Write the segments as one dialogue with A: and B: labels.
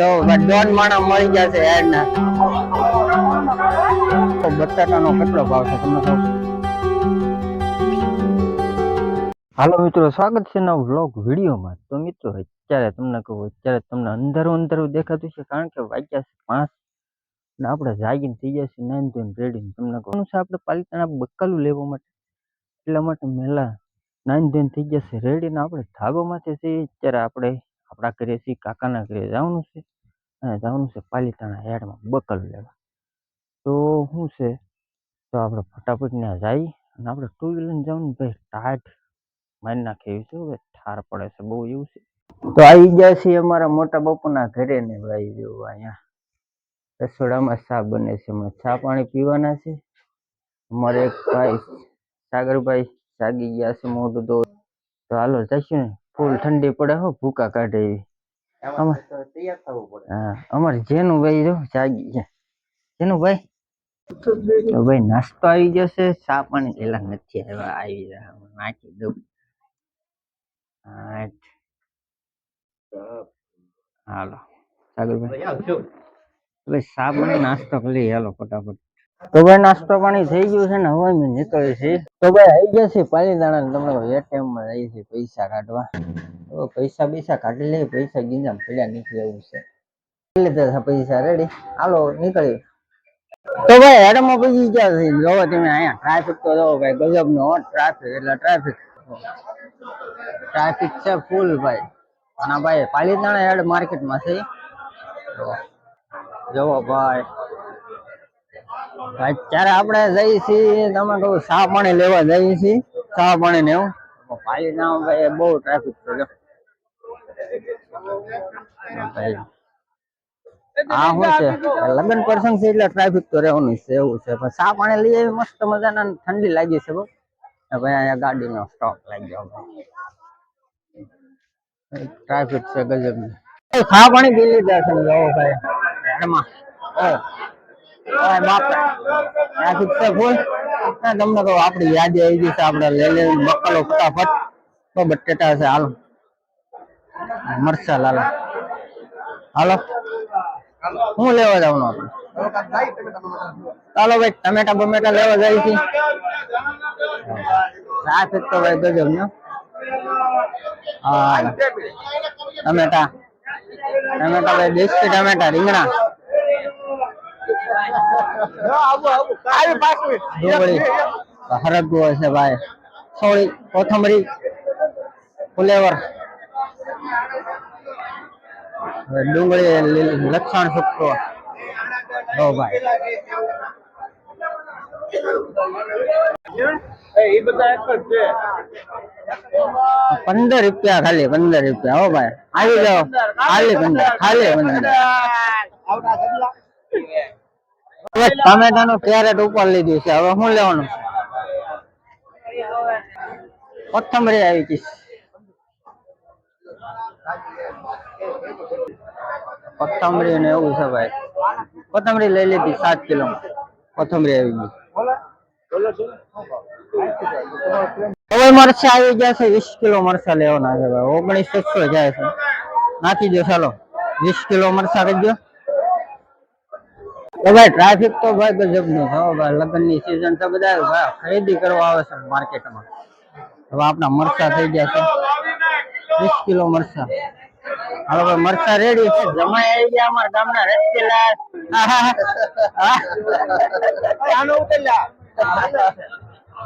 A: તો દોઢ માણા મળી જશે હેડ ના. તો બટાટાનો કેટલો ભાવ છે તમને કહું હાલો મિત્રો, સ્વાગત છે નવ વ્લોગ વિડીયોમાં. તો મિત્રો, અત્યારે તમને કહું, અત્યારે તમને અંધારું અંધારું દેખાતું છે કારણ કે વાગ્યા છે પાંચ ને આપણે જાગીને થઈ ગયા છે નાઈન ધોઈને રેડી તમને કહું છે, આપણે પાલિતાણા બકાલું લેવા માટે. એટલા માટે મેલા નાઈન ધોઈને થઈ ગયા છે. રેડી ને આપણે ધાબામાંથી છીએ અત્યારે આપણે આપણા ઘરે છીએ કાકાના ઘરે જવાનું છે અને જવાનું છે પાલિતાણા હેડમાં, બકલ લેવા. તો શું છે, તો આપણે ફટાફટ ત્યાં જઈ અને આપણે ટુ વ્હીલર જવાનું ભાઈ ટાઈટ મારી નાખે એવી છે ઠાર પડે છે, બહુ એવું છે. તો આવી ગયા છીએ અમારા મોટા બાપુના ઘરે ને ભાઈ, જો અહીંયા રસોડામાં ચા બને છે, હમણાં ચા પાણી પીવાના છે. અમારે એક ભાઈ, સાગરભાઈ જાગી ગયા છે મોઢું તો હાલો જઈશું ને. ફૂલ ઠંડી પડે હો ભૂકા કાઢે એવી. અમારે જેનું ભાઈ જો જાગી છે જેનું ભાઈ? ભાઈ નાસ્તો આવી ગયો છે ચા પાણી પેલા નથી આવ્યા આવી રહ્યા નાખી દઉં. આઠ. હાલો. સાગરભાઈ. ભાઈ પાણી નાસ્તો કરી હાલો ફટાફટ. તો ભાઈ નાસ્તો પાણી થઈ ગયું છે ને, હવે અમે નીકળીએ છીએ. તો ભાઈ આવી ગયા છે પાલીતાણા ને તમને એટીએમમાં જઈએ છે પૈસા કાઢવા. તો પૈસા પૈસા કાઢી લઈએ, પૈસા ગીંજા પડ્યા નીકળી એવું છે. લીધા છે પૈસા રેડી હાલો, નીકળીએ. તો ભાઈ, હેડમાં પછી ગયા છે જોવો તમે અહીંયા ટ્રાફિક તો જોવો ભાઈ, ગજબ નો ટ્રાફિક એટલે ટ્રાફિક ટ્રાફિક છે ફૂલ ભાઈ. અને ભાઈ પાલીતાણા હેડ માર્કેટમાં છે. જોવો ભાઈ. અત્યારે આપણે જઈએ છીએ તમે કહું સા પાણી લેવા જઈએ છીએ. સા પાણી ને એવું. પાલીતાણા ભાઈ બહુ ટ્રાફિક છે જો. હા શું છે? લગ્ન પ્રસંગ છે એટલે ટ્રાફિક તો રહેવાનું છે એવું છે. પણ સા પાણી લઈ આવી મસ્ત મજાના ઠંડી લાગી છે બહુ. ને ભાઈ અહીંયા ગાડીનો સ્ટોક લાગ્યો ભાઈ. ટ્રાફિક છે ગજબ સા પાણી પી લીધા છે ભાઈ. એમાં. ઓ ઓય બાપ ટ્રાફિક છે ફૂલ ના તમને કહું આપણી યાદી આવી ગઈ છે. આપણે લઈ લઈને બકાલો ફટાફટ. તો બટેટા છે, હાલો. મરચા, લાલો. હાલો. હું લેવા જવાનું આપણે ચાલો ભાઈ, ટમેટા બમેટા લેવા જાય છે. ટ્રાફિક તો ભાઈ ગજબ ને. હા. ટમેટા. ટમેટા ભાઈ, દેશી ટમેટા રીંગણા. ડુંગળી હરગવો છે ભાઈ સોળી કોથમરી ફુલેવર હવે ડુંગળી લીલ- લસણ સુકો ઓ ભાઈ પંદર રૂપિયા ખાલી, પંદર રૂપિયા. હો ભાઈ, આવી જાઓ. ખાલી પંદર ખાલી પંદર. હવે ટમેટાનું કેરેટ ઉપર લીધું છે. હવે શું લેવાનું? કોથમરી આવી ગઈ કોથમરી ને એવું છે ભાઈ. કોથમરી લઈ લીધી સાત કિલો. કોથમરી આવી ગઈ. હવે આવી ગયા છે. વીસ કિલો મરચા લેવાના છે ભાઈ. ઓગણીસો જાય છે. નાખી દો ચાલો. વીસ કિલો મરચા કરી તો ભાઈ ટ્રાફિક તો ભાઈ ગજબનું હો ભાઈ. લગ્નની સીઝન તો બધા ખરીદી કરવા આવે છે માર્કેટમાં હવે આપણા મરચા થઈ ગયા છે. વીસ કિલો મરચા. હવે ભાઈ મરચા રેડી છે. જમાઈ આવી ગયા અમારા ગામના રસકેલા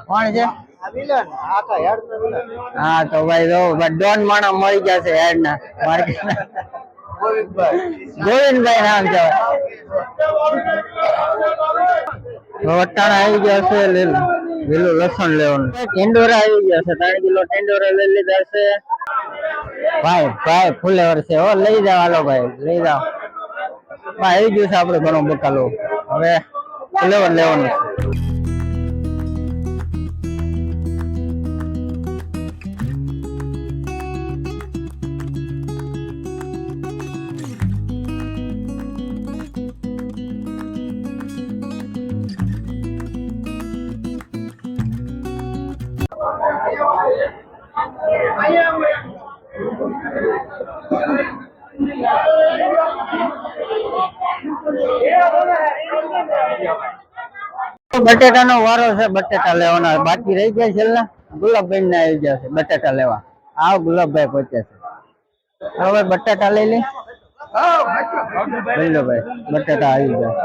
A: કોણ છે? હા તો ભાઈ જો દોઢ માણા મળી ગયા છે હેડ ના માર્કેટ ગોવિંદભાઈ. નામ કહેવાય વટાણા આવી ગયા છે લીલું લીલું લસણ લેવાનું. ટેંડોરા આવી ગયા છે ત્રણ કિલો ટેન્ડોરા લઈ લીધા છે. ભાઈ ભાઈ ફૂલે છે હો લઈ જાવ હાલો ભાઈ લઈ જાવ ભાઈ આવી ગયું છે આપણે ઘણો બકાલો. હવે ફુલેવર લેવાનું છે. બટેટાનો વારો છે બટેટા લેવાના. બાકી રહી ગયા છેલ્લા ગુલાબભાઈ ને આવી ગયા છે બટેટા લેવા. આવ ગુલાબભાઈ પહોંચ્યા છે. હવે બટેટા. લઈ લે ભાઈ બટેટા આવી ગયા.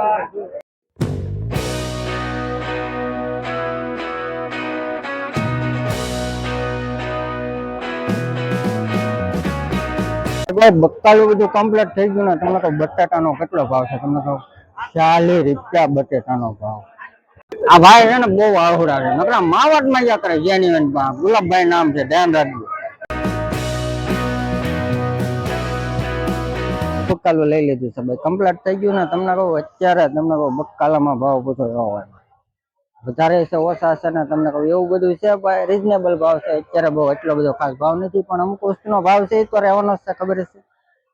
A: ભાઈ બકાલું બધું કમ્પ્લીટ થઈ ગયું ને, તમે તો બટાટાનો કેટલો ભાવ છે? તમને તો ચાલીસ રૂપિયા બટેટાનો ભાવ. આ ભાઈ છે ને બહુ આહુડા છે. નકરા માવટ મજા કરે જેન્યુઅન ગુલાબભાઈ નામ છે, ધ્યાન રાખજો. બક્કાલું લઈ લીધું છે ભાઈ. કમ્પ્લીટ થઈ ગયું ને, તમને કહું અત્યારે તમને કહું બક્કાલામાં ભાવ પૂછો હોય. વધારે છે, ઓછા છે ને તમને કહું, એવું બધું છે રિઝનેબલ ભાવ છે. અત્યારે બહુ એટલો બધો ખાસ ભાવ નથી, પણ અમુક વસ્તુનો ભાવ છે, એ તો રહેવાનો છે, ખબર છે.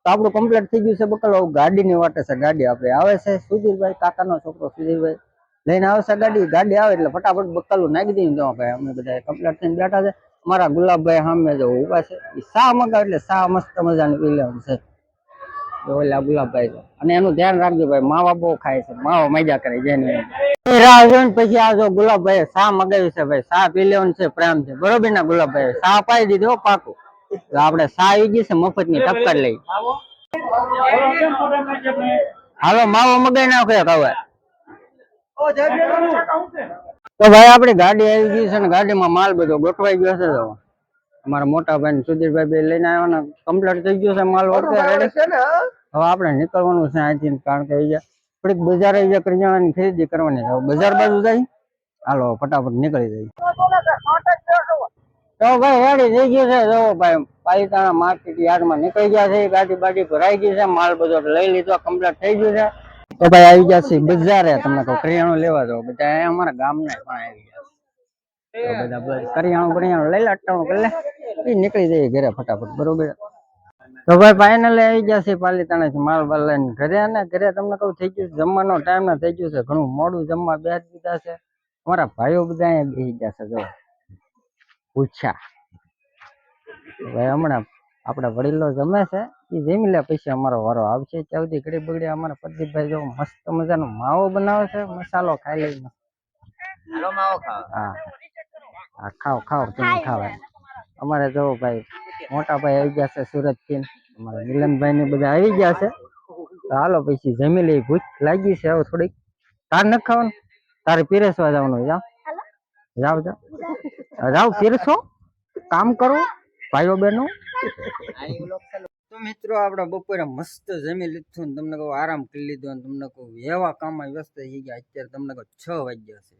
A: તો આપણું કમ્પ્લીટ થઈ ગયું છે, બકલ ગાડીની વાટે છે, ગાડી આપણે. આવે છે સુધીરભાઈ, કાકાનો છોકરો સુધીરભાઈ. લઈને આવશે ગાડી ગાડી આવે એટલે ફટાફટ બકલું નાખી દઈએ તો ભાઈ અમે બધા કમ્પ્લીટ થઈને બેઠા છે. મારા ગુલાબભાઈ સામે જો ઊભા છે, એ સા મગાવે એટલે સા મસ્ત મજાની પી છે. ઓલા ગુલાબભાઈ. અને એનું ધ્યાન રાખજો ભાઈ, માવા બહુ ખાય છે. માવા મજા કરે જેને પછી આ જો ગુલાબભાઈ સા મગાવ્યું છે ભાઈ સા પી છે પ્રેમ છે. બરોબર ના ગુલાબભાઈ સા પાઈ દીધો પાકું. તો આપણે સા આવી ગઈ છે મફતની ટક્કર લઈ. હાલો, માવો મગાઈ નાખો હવે. તો ભાઈ આપડી ગાડી આવી ગઈ છે ને ગાડીમાં માલ બધો ગોઠવાઈ ગયો છે અમારા મોટા ભાઈ સુધીરભાઈ બે લઈને આવ્યા ને કમ્પ્લીટ થઈ ગયો છે માલ ઓકે હવે આપણે નીકળવાનું છે અહીંથી કારણ કે અહીંયા થોડીક બજારે અહીંયા કરિયાણાની ખરીદી કરવાની છે. બજાર બાજુ જાય. હાલો ફટાફટ નીકળી જાય તો ભાઈ રેડી થઈ ગયું છે. જો ભાઈ પાલિતાણા માર્કેટ યાર્ડમાં નીકળી ગયા છે. ગાડી બાડી ભરાઈ ગઈ છે. માલ બધો લઈ લીધો કમ્પ્લીટ થઈ ગયું છે. તો ભાઈ આવી ગયા છે બજારે. તમને કહું કરિયાણું લેવા દો બધા અમારા ગામના પણ આવી ગયા. તો બધા બસ કરિયાણું કરિયાણું લઈ લે અટ્ટાણું કરી લે. એ નીકળી જઈએ ઘરે ફટાફટ બરોબર? તો ભાઈ ફાઇનલ આવી ગયા છે પાલીતાણા માલ બાલ લઈને ઘરે ને ઘરે તમને કહું થઈ ગયું જમવાનો ટાઈમ ના થઈ ગયું છે ઘણું મોડું જમવા બે દીધા છે. અમારા ભાઈઓ બધા અહીંયા બેસી ગયા છે જો. પૂછ્યા. ભાઈ હમણાં આપણા વડીલો જમે છે એ જમી લે પછી અમારો વારો આવશે. સુધી ઘડી બગડી અમારા પ્રદીપભાઈ જો મસ્ત મજાનો માવો બનાવે છે મસાલો ખાઈ લઈને. હા. હા ખાઓ ખાઓ તમે ખાવા. અમારે જો ભાઈ મોટા ભાઈ આવી ગયા છે સુરતથી અમારા મિલનભાઈ ને બધા આવી ગયા છે. તો હાલો પછી જમી લઈ ભૂખ લાગી છે હવે થોડીક. તાર ન ખાવાનું? તારે પીરસવા જવાનું જાવ જાવ જાવ જાવ પીરસો. કામ કરો ભાઈઓ બહેનો. તો મિત્રો આપણે બપોરે મસ્ત જમી લીધું તમને કહું આરામ કરી લીધો અને તમને કહું એવા કામમાં વ્યસ્ત થઈ ગયા. અત્યારે તમને કહું છ વાગ્યા છે.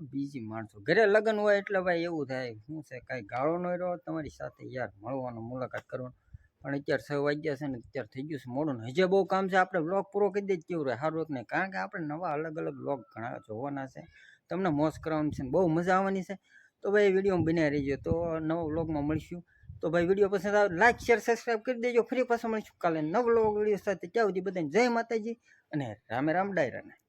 A: બીજી માણસો. ઘરે લગ્ન હોય એટલે ભાઈ એવું થાય. શું છે, કાંઈ ગાળો ન રહ્યો? તમારી સાથે યાર મળવાનો, મુલાકાત કરવાનો. પણ અત્યારે છ વાગ્યા છે ને અત્યારે થઈ ગયું છે મોડું હજે બહુ કામ છે. આપણે બ્લોગ પૂરો કરી દઈએ કેવું રહે? સારું નહીં કારણ કે આપણે નવા અલગ અલગ બ્લોગ ઘણા જોવાના છે. તમને મોજ કરવાનું છે બહુ મજા આવવાની છે. તો ભાઈ વીડિયો બનાવી રહીજો. તો નવા બ્લોગમાં મળીશું. તો ભાઈ વીડિયો પસંદ આવે લાઈક શેર સબસ્ક્રાઈબ કરી દેજો. ફરી પાછા મળીશું કાલે નવ બ્લોગ વીડિયો સાથે. ત્યાં સુધી બધાને જય માતાજી અને રામે રામ ડાયરાને.